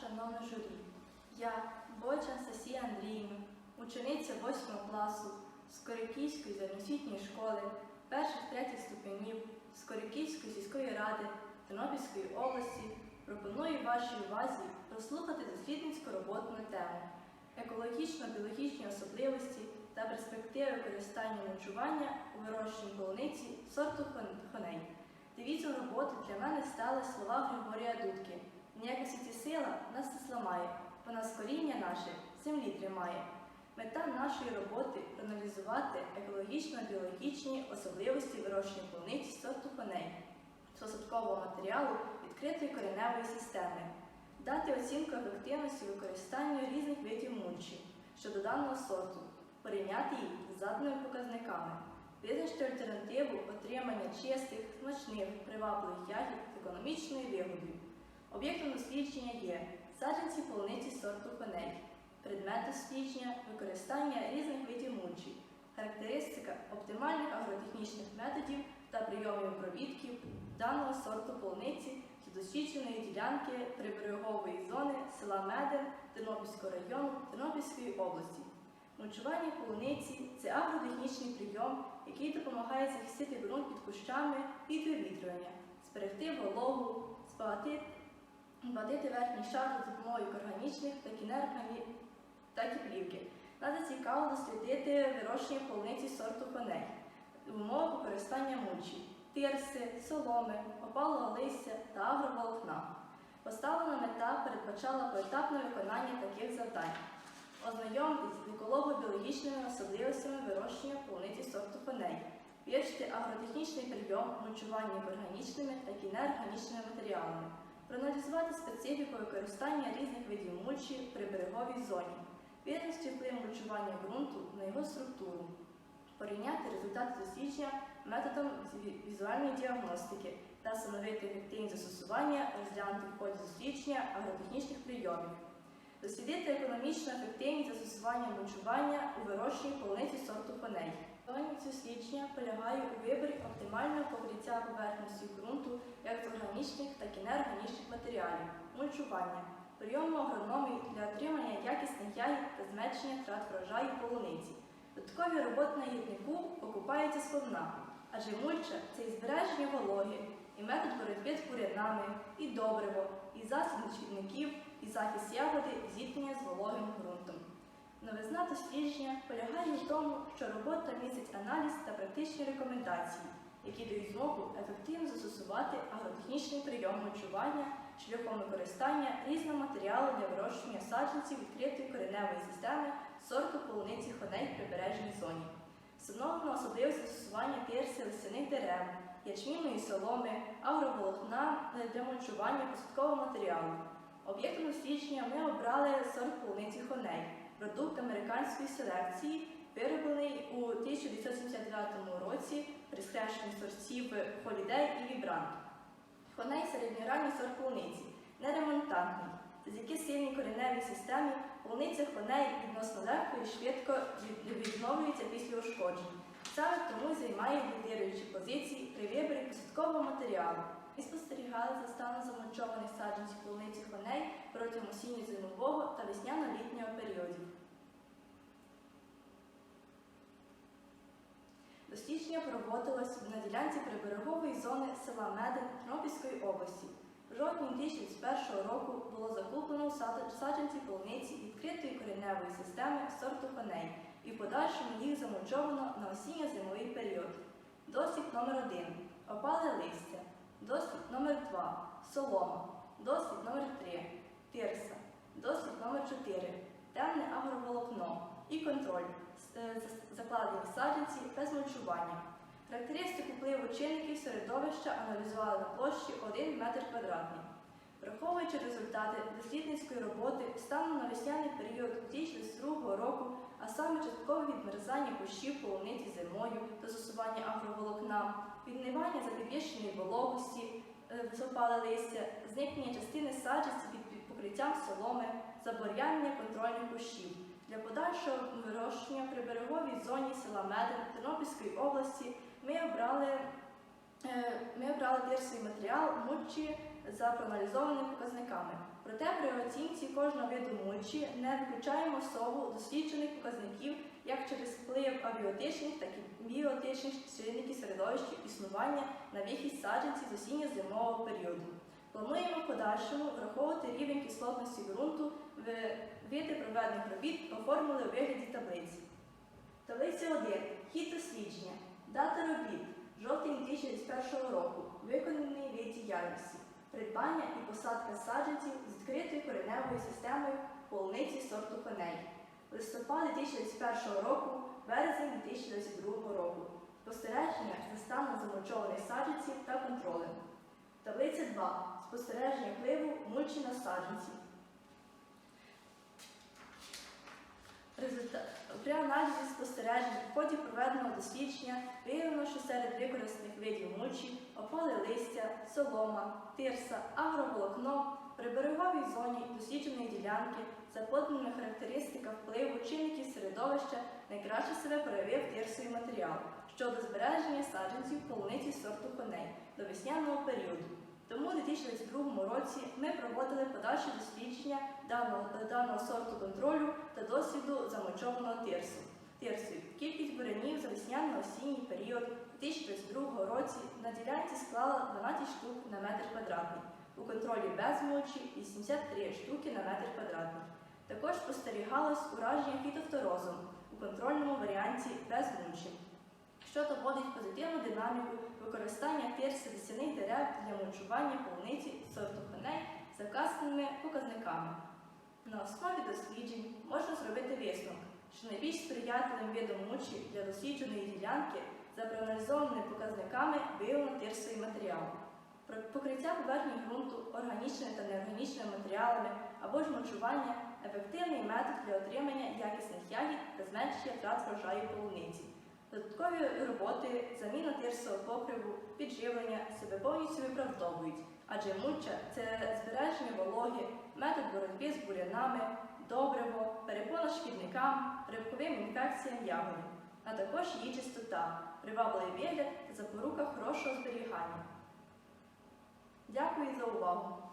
шановне журі, я, Боча Сасія Андріївна, учениця 8 класу Скориківської загальноосвітньої школи перших третіх ступенів Скориківської сільської ради Тернопільської області, пропоную вашій увазі прослухати дослідницьку роботу на тему екологічно-біологічні особливості та перспективи використання ночування у вирощенні полуниці сорту хон- хоней. Девізом роботи для мене стали слова Григорія Дудки. Ніяка сіті сила нас не зламає, бо нас коріння наше землі тримає. Мета нашої роботи проаналізувати екологічно-біологічні особливості вирощення полуниці сорту коней з посадкового матеріалу відкритої кореневої системи, дати оцінку ефективності використання різних видів мульчі щодо даного сорту, порівняти їх з заданими показниками, визначити альтернативу отримання чистих, смачних, привабливих ягід з економічною вигодою. Об'єктом дослідження є саджанці полуниці сорту коней, предмет дослідження використання різних видів мульчі, характеристика оптимальних агротехнічних методів та прийомів обробітків даного сорту полуниці з дослідженої ділянки приберегової зони села Меден Тернопільського району Тернопільської області. Мульчування полуниці це агротехнічний прийом, який допомагає захистити ґрунт під кущами від вивітрювання, зберегти вологу, збагатити Бадити верхній шар за допомогою органічних, так і неоргані, так і плівки. Надо цікаво дослідити вирощення полуниці сорту коней, умови використання мульчі, тирси, соломи, опалого листя та агроволокна. Поставлена мета передбачала поетапне виконання таких завдань. Ознайомитись з еколого-біологічними особливостями вирощення полуниці сорту коней, вивчити агротехнічний прийом мульчування органічними, так і неорганічними матеріалами проаналізувати специфіку використання різних видів мульчі при береговій зоні, вірності вплив мульчування ґрунту на його структуру, порівняти результати дослідження методом візуальної діагностики та встановити ефективність застосування, розглянути в ході дослідження агротехнічних прийомів, дослідити економічну ефективність застосування мульчування у вирощенні полуниці сорту коней. Методичність дослідження полягає у виборі оптимального покриття поверхності ґрунту як органічних, так і неорганічних матеріалів, мульчування, прийому агрономії для отримання якісних ягід та зменшення втрат врожаю полуниці. Додаткові роботи на гірнику окупаються складна, адже мульча це і збереження вологи, і метод боротьби з бурянами, і добриво, і засіб шкідників, і захист ягоди, зіткнення з вологим ґрунтом. Новизна дослідження полягає в тому, що робота містить аналіз та практичні рекомендації, які дають змогу ефективно застосувати агротехнічний прийом мульчування шляхом використання різного матеріалу для вирощування саджанців відкритої кореневої системи сорту полуниці хоней в прибережній зоні. Встановлено особливість застосування тирси листяних дерев, ячмінної соломи, агроволокна для мульчування посадкового матеріалу. Об'єктом дослідження ми обрали сорт полуниці хоней, продукт американської селекції, вироблений у 1979 році при схрещенні сортів Холідей і Вібрант. Хоней середньоранній сорт полуниці, неремонтантний, завдяки сильній кореневій системі полуниця хоней відносно легко і швидко від- відновлюється після ушкоджень. Саме тому займає лідируючі позиції при виборі посадкового матеріалу. Ми спостерігали за станом замульчованих саджанців полуниці хоней протягом осінньо-зимового та весняно-літнього періодів. Дослідження проводилось на ділянці приберегової зони села Меден Тернопільської області. В жовтні 2021 року було закуплено сад- саджанці полуниці відкритої кореневої системи сорту коней і в подальшому їх замульчовано на осінньо-зимовий період. Дослід номер 1 Опале листя. Дослід номер 2 Солома. Дослід номер 3 Тирса. Дослід номер 4 Темне агроволокно і контроль е, закладених саджанців без мульчування. Характеристику впливу чинників середовища аналізували на площі 1 метр квадратний. Враховуючи результати дослідницької роботи станом на весняний період 2022 року, а саме часткове відмерзання кущів полуниці зимою, та застосування агроволокна, віднивання за підвищеної вологості, е, запале листя, зникнення частини саджанців під під покриттям соломи, заборяння контрольних кущів. Для подальшого вирощення при береговій зоні села Меден Тернопільської області ми обрали, е, ми обрали тирсовий матеріал мульчі за проаналізованими показниками. Проте при оцінці кожного виду мульчі не виключаємо сову досліджених показників як через вплив абіотичних, так і біотичних чинників середовища існування на вихід саджанців з осінньо-зимового періоду. Плануємо в подальшому враховувати рівень кислотності ґрунту в види проведених робіт оформили у вигляді таблиці. Таблиця 1. Хід дослідження. Дата робіт. Жовтень 2021 року. Виконаний вид діяльності. Придбання і посадка саджанців з відкритою кореневою системою полуниці сорту коней. Листопад 2021 року, березень 2022 року. Спостереження за станом замульчованих саджанців та контролем. Таблиця 2. Спостереження впливу мульчі на саджанці. При аналізі спостережень в ході проведеного дослідження виявлено, що серед використаних видів мульчі опали листя, солома, тирса, агроволокно при береговій зоні дослідженої ділянки за поданими характеристиками впливу чинників середовища найкраще себе проявив тирсовий матеріал щодо збереження саджанців полуниці сорту коней до весняного періоду. Тому у 2022 році ми проводили подальші дослідження даного, даного сорту контролю та досвіду замочованого тирсу. Тирсою. Кількість бурянів за весняно-осінній період у 2022 році на ділянці склала 12 штук на метр квадратний. У контролі без мочі 83 штуки на метр квадратний. Також спостерігалось ураження фітофторозом у контрольному варіанті без мульчі, що доводить позитивну динаміку використання тирси лісяних дерев для мульчування полуниці сорту за вказаними показниками. На основі досліджень можна зробити висновок, що найбільш сприятливим видом мульчі для дослідженої ділянки за проаналізованими показниками виявлено тирсовий матеріал. Покриття поверхні ґрунту органічними та неорганічними матеріалами або ж мульчування – ефективний метод для отримання якісних ягід та зменшення втрат врожаю полуниці. Додаткові роботи, заміна тирсового покриву, підживлення себе повністю виправдовують, адже мульча це збереження вологи, метод боротьби з бурянами, добриво, перепона шкідникам, рибковим інфекціям ягоди, а також її чистота, привабливий вигляд та запорука хорошого зберігання. Дякую за увагу!